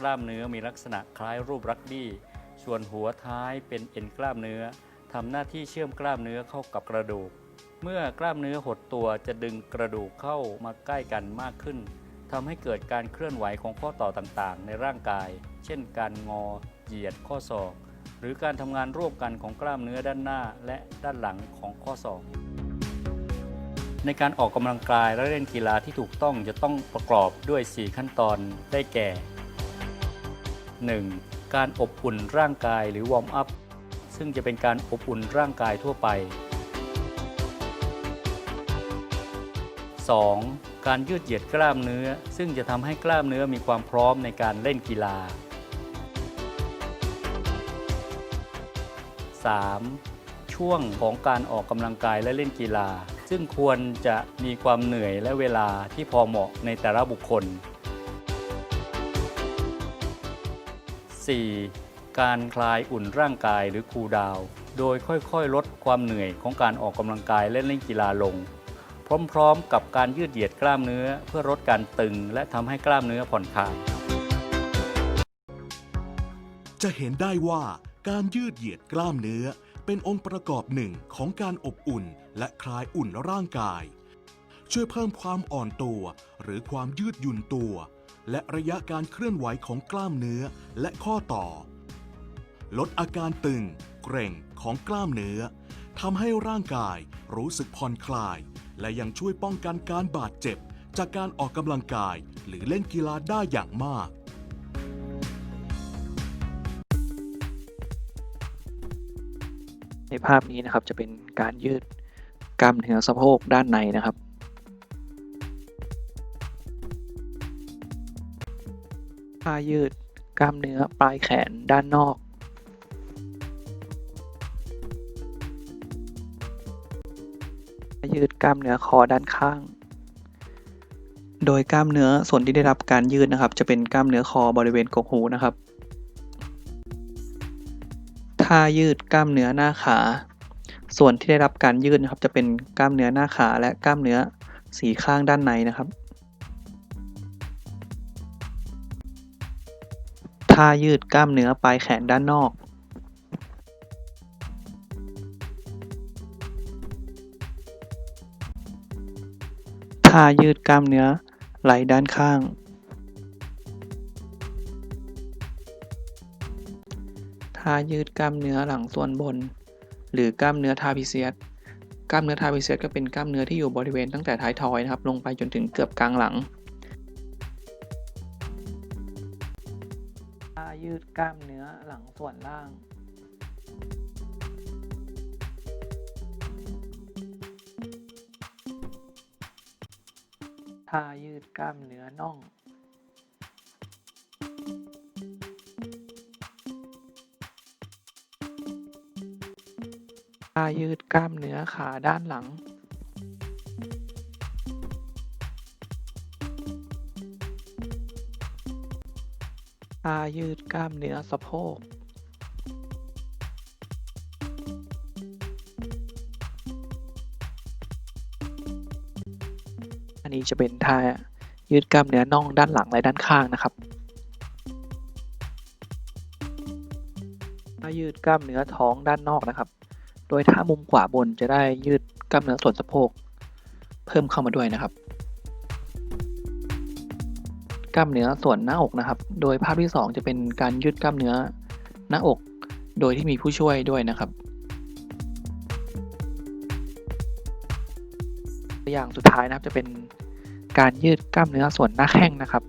กล้ามเนื้อมีลักษณะคล้ายรูปรักบี้ ส่วนหัวท้ายเป็นเอ็นกล้ามเนื้อทำหน้าที่เชื่อมกล้ามเนื้อเข้ากับกระดูก เมื่อกล้ามเนื้อหดตัวจะดึงกระดูกเข้ามาใกล้กันมากขึ้นทำให้เกิดการเคลื่อนไหวของข้อต่อต่างๆ ในร่างกาย เช่น การงอ เหยียดข้อศอก หรือการทำงานร่วมกันของกล้ามเนื้อด้านหน้าและด้านหลังของข้อศอกในการออกกำลังกายและเล่นกีฬาที่ถูกต้องจะต้องประกอบด้วย 4 ขั้นตอนได้แก่ 1. การอบอุ่นร่างกายหรือวอร์มอัพ ซึ่งจะเป็นการอบอุ่นร่างกายทั่วไป 2. การยืดเหยียดกล้ามเนื้อ ซึ่งจะทำให้กล้ามเนื้อมีความพร้อมในการเล่นกีฬา 3. ช่วงของการออกกำลังกายและเล่นกีฬา ซึ่งควรจะมีความเหนื่อยและเวลาที่พอเหมาะในแต่ละบุคคล 4. การคลายอุ่นร่างกายหรือคูลดาวโดยค่อยๆ ลดความเหนื่อยของการออกกำลังกายและเล่นกีฬาลง พร้อมๆ กับการยืดเหยียดกล้ามเนื้อ เพื่อลดการตึงและทำให้กล้ามเนื้อผ่อนคลายจะเห็นได้ว่าการยืดเหยียดกล้ามเนื้อ เป็นองค์ประกอบหนึ่งของการอบอุ่น และคลายอุ่นร่างกาย ช่วยเพิ่มความอ่อนตัว หรือความยืดหยุ่นตัว และระยะการเคลื่อนไหวของกล้ามเนื้อและข้อต่อ ลดอาการตึง เกร็งของกล้ามเนื้อทำให้ร่างกายรู้สึกผ่อนคลาย และยังช่วยป้องกันการบาดเจ็บ จากการออกกำลังกายหรือเล่นกีฬาได้อย่างมาก ในภาพนี้นะครับจะเป็นการยืดกล้ามเนื้อสะโพกด้านในนะครับ ท่ายืดกล้ามเนื้อปลายแขนด้านนอก ยืดกล้ามเนื้อคอด้านข้าง โดยกล้ามเนื้อส่วนที่ได้รับการยืดนะครับ จะเป็นกล้ามเนื้อคอบริเวณกกหูนะครับ ท่ายืดกล้ามเนื้อหน้าขา ส่วนที่ได้รับการยืดนะครับ จะเป็นกล้ามเนื้อหน้าขาและกล้ามเนื้อสีข้างด้านในนะครับ ท่ายืดกล้ามเนื้อปลายแขนด้านนอกท่ายืดกล้ามเนื้อไหล่ด้านข้าง ท่ายืดกล้ามเนื้อหลังส่วนบน หรือกล้ามเนื้อทาพิเซียส กล้ามเนื้อทาพิเซียสก็เป็นกล้ามเนื้อที่อยู่บริเวณตั้งแต่ท้ายทอยนะครับ ลงไปจนถึงเกือบกลางหลัง ยืดกล้ามเนื้อหลังส่วนล่าง ท่ายืดกล้ามเนื้อน่อง ท่ายืดกล้ามเนื้อขาด้านหลัง ท่ายืดกล้ามเนื้อสะโพกอันนี้จะเป็นท่ายืดกล้ามเนื้อน่องด้านหลังและด้านข้างนะครับท่ายืดกล้ามเนื้อท้องด้านนอกนะครับ โดยท่ามุมขวาบนจะได้ยืดกล้ามเนื้อส่วนสะโพก เพิ่มเข้ามาด้วยนะครับ ล้ามเนื้อส่วนหน้าอกนะครับ โดยภาพที่ 2 จะเป็นการยืดกล้ามเนื้อหน้าอก โดยที่มีผู้ช่วยด้วยนะครับตัวอย่างสุดท้ายนะครับจะเป็นการยืดกล้ามเนื้อส่วนหน้าแข้งนะครับ